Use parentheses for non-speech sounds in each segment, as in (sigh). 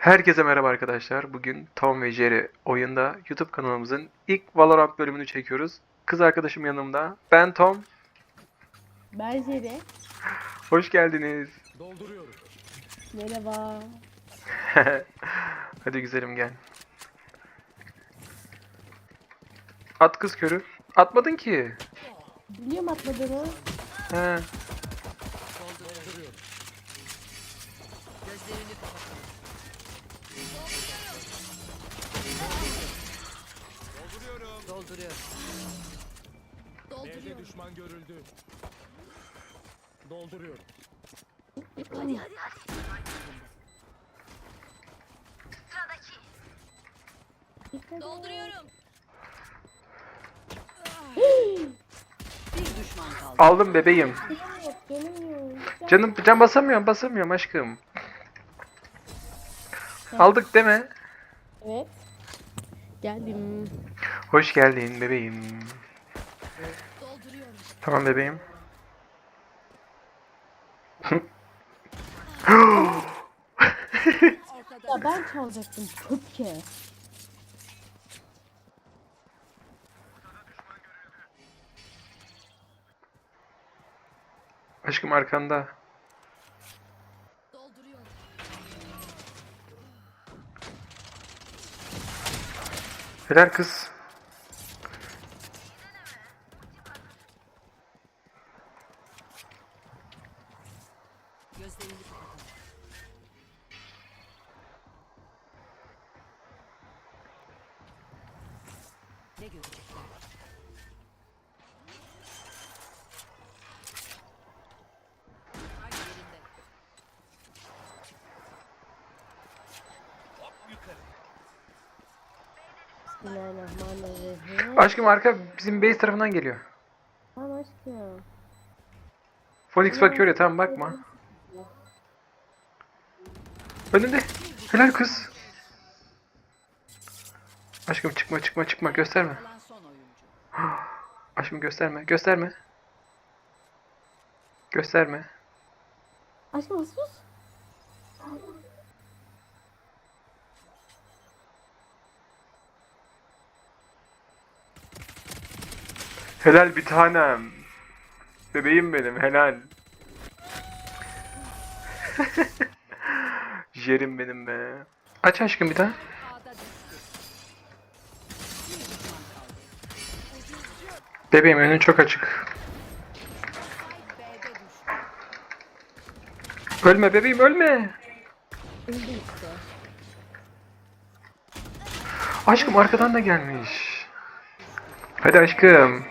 Herkese merhaba arkadaşlar. Bugün Tom ve Jerry oyunda YouTube kanalımızın ilk Valorant bölümünü çekiyoruz. Kız arkadaşım yanımda. Ben Tom. Ben Jerry. Hoş geldiniz. Merhaba. (laughs) Hadi güzelim gel. At kız körü. Atmadın ki. Biliyorum atmadığını. He. Dolduruyorum. B'de düşman görüldü. Dolduruyorum. Dolduruyorum. Bir düşman kaldı. Aldım bebeğim. Canım can basamıyorum basamıyorum aşkım. Aldık deme. Evet. Geldim. Hoş geldin bebeğim. Tamam bebeğim. Ya ben çalacaktım köpke. Aşkım arkanda. Helal kız. Ne görecekler? Ay yerinde. Bismillahirrahmanirrahim. Aşkım arka bizim base tarafından geliyor. Tamam aşkım. Phoenix bakıyor ya tamam bakma. Önünde. Helal kız. Aşkım çıkma çıkma çıkma gösterme. Aşkım gösterme gösterme. Gösterme. Aşkım sus. Helal bir tanem. Bebeğim benim helal. (laughs) Jerim benim be. Aç aşkım bir daha. Bebeğim önün çok açık. Ölme bebeğim ölme. Aşkım arkadan da gelmiş. Hadi aşkım.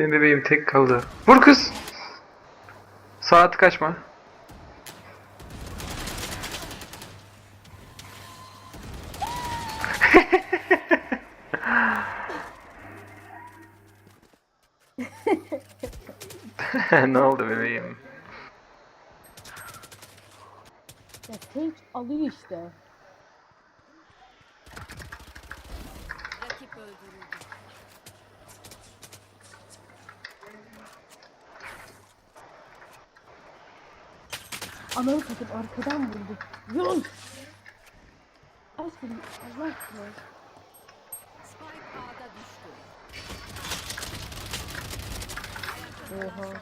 Benim bebeğim tek kaldı. Vur kız. Saat kaçma. (laughs) ne oldu bebeğim? Ya Sage alıyor işte. Ananı satıp arkadan vurdu. Yun! Aşkım Allah aşkına. Oha.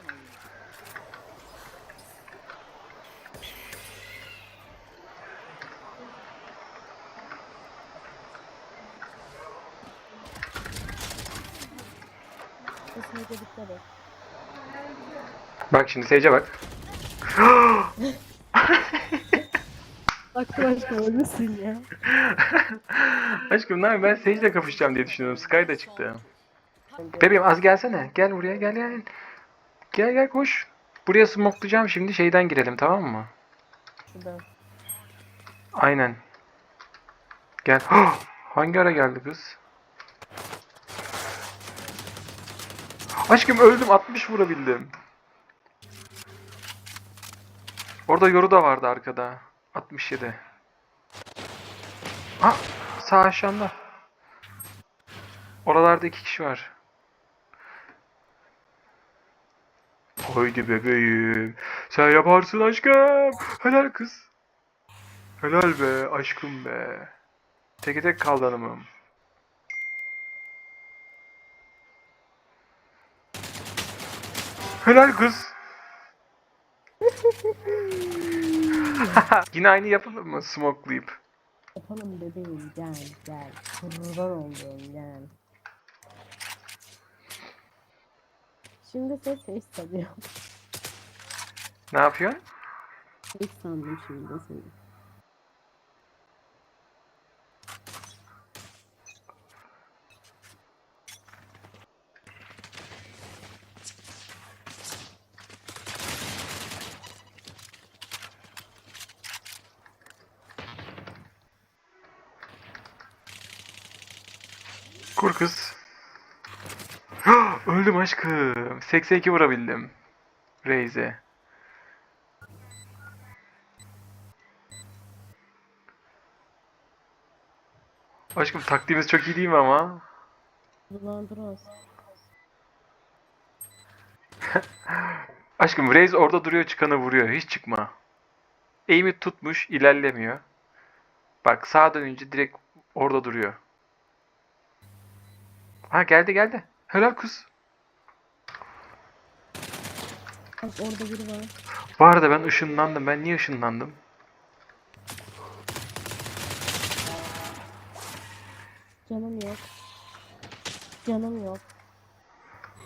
Kesinlikle dikkat et. Bak şimdi Sage'e bak. (gasps) (laughs) Aklım aşkım ölmesin ya. (laughs) Aşkım ne yapayım ben Sage'le kapışacağım diye düşünüyorum. Sky da çıktı. Bebeğim az gelsene. Gel buraya gel gel. Gel gel koş. Buraya smokelayacağım şimdi şeyden girelim tamam mı? Şuradan. Aynen. Gel. Hangi ara geldi kız? Aşkım öldüm 60 vurabildim. Orada yoru da vardı arkada. 67. Ha sağ aşağında. Oralarda iki kişi var. Haydi bebeğim. Sen yaparsın aşkım. Helal kız. Helal be aşkım be. Teke tek kaldı hanımım. Helal kız. (laughs) Yine aynı yapalım mı? Smokelayıp. Yapalım bebeğim gel gel. Kurban olduğum gel. Şimdi sen face sanıyorum. Ne yapıyorsun? Face sandım şimdi seni. Kur kız. (gasps) Öldüm aşkım. 82 vurabildim. Raze'e. Aşkım taktiğimiz çok iyi değil mi ama? Dolandırız. (laughs) Aşkım Raze orada duruyor çıkanı vuruyor. Hiç çıkma. Aim'i tutmuş ilerlemiyor. Bak sağa dönünce direkt orada duruyor. Ha geldi geldi. Helal kız. Bak orada biri var. Var da ben ışınlandım. Ben niye ışınlandım? Canım yok. Canım yok.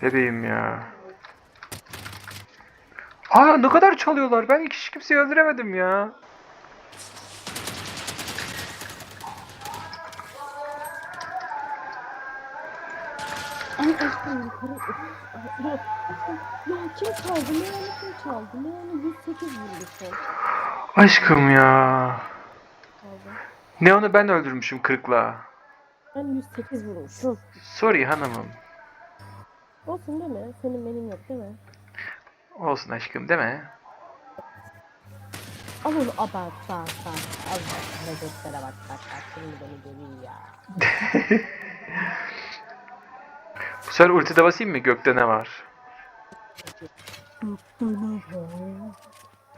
Bebeğim ya. Aa ne kadar çalıyorlar. Ben hiç kimseyi öldüremedim ya. Ay aşkım yukarı. Yok. Ya kim çaldı? Ne onu kim çaldı? Ne onu 108 vurdu son. Aşkım ya. Çaldı. Neon'u ben öldürmüşüm kırıkla. Ben 108 vurmuşum. Sorry hanımım. Olsun değil mi? Senin benim yok değil mi? Olsun aşkım değil mi? Al onu abart bak bak. Al bak hareketlere bak bak bak. Şimdi beni deli ya. Bu sefer ultide basayım mı? Gökte ne var?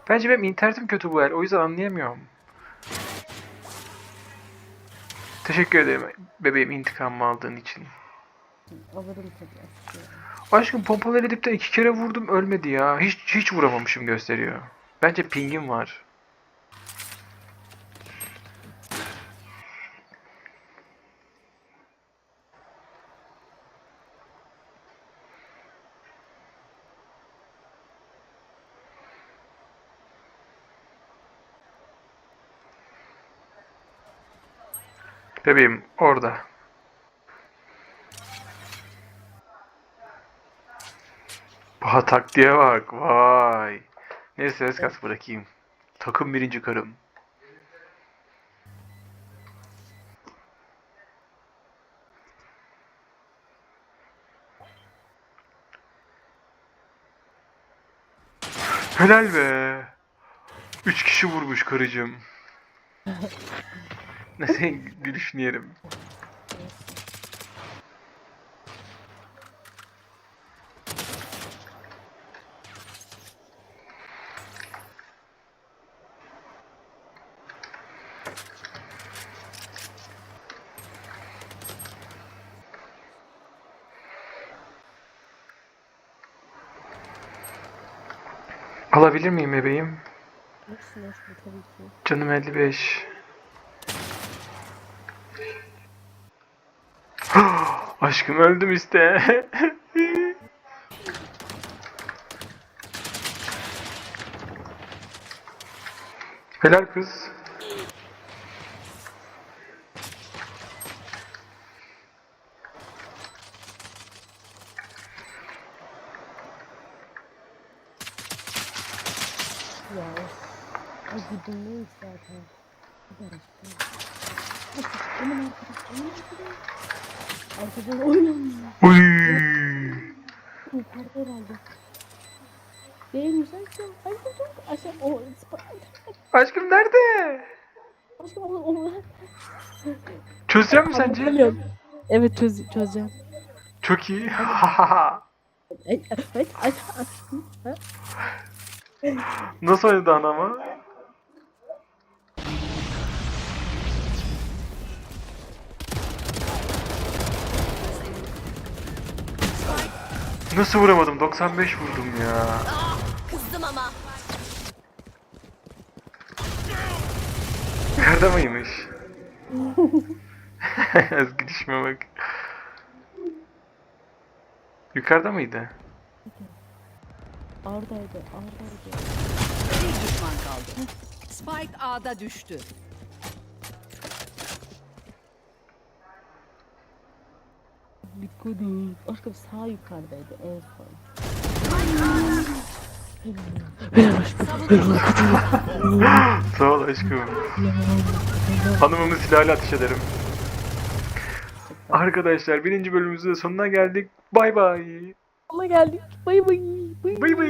Bence benim internetim kötü bu el. O yüzden anlayamıyorum. Teşekkür ederim bebeğim intikamımı aldığın için. Alırım tabii. Aşkım pompalı edip de iki kere vurdum ölmedi ya. Hiç hiç vuramamışım gösteriyor. Bence pingim var. Bebeğim orada. Baha taktiğe bak. Vay. Neyse ses kas bırakayım. Takım birinci karım. Helal be. Üç kişi vurmuş karıcığım. Gülüşünü yerim. Alabilir miyim bebeğim? Hepsini hoşuma tabii ki. Canım 55. (gasps) Aşkım öldüm işte. (laughs) Helal kız. Ya. Ay gidilmeyiz zaten. Gider aşkım. Of, Onun arkadaş, onun arkadaş. Arkadan oynamıyor. Uy. Yukarıda herhalde. Değilmiş aşkım. Aşkım çok aşağı. O Aşkım nerede? aşkım onu onu. Çözeceğim mi sence? Evet çöz, çözeceğim. Çok iyi. (laughs) Ay. Nasıl oynadı anama? Nasıl vuramadım? 95 vurdum ya. Kızdım ama. Yukarıda mıymış? (laughs) Az gidişime bak. Yukarıda mıydı? Arda'ydı. Arda'ydı. Bir düşman kaldı. Spike A'da düştü. Dikkat et. Aşkım sağ yukarıdaydı en son. Sağ ol aşkım. Hanımımı silahla ateş ederim. Arkadaşlar birinci bölümümüzün de sonuna geldik. Bay bay. Ama geldik. Bay. Bay Bay bay.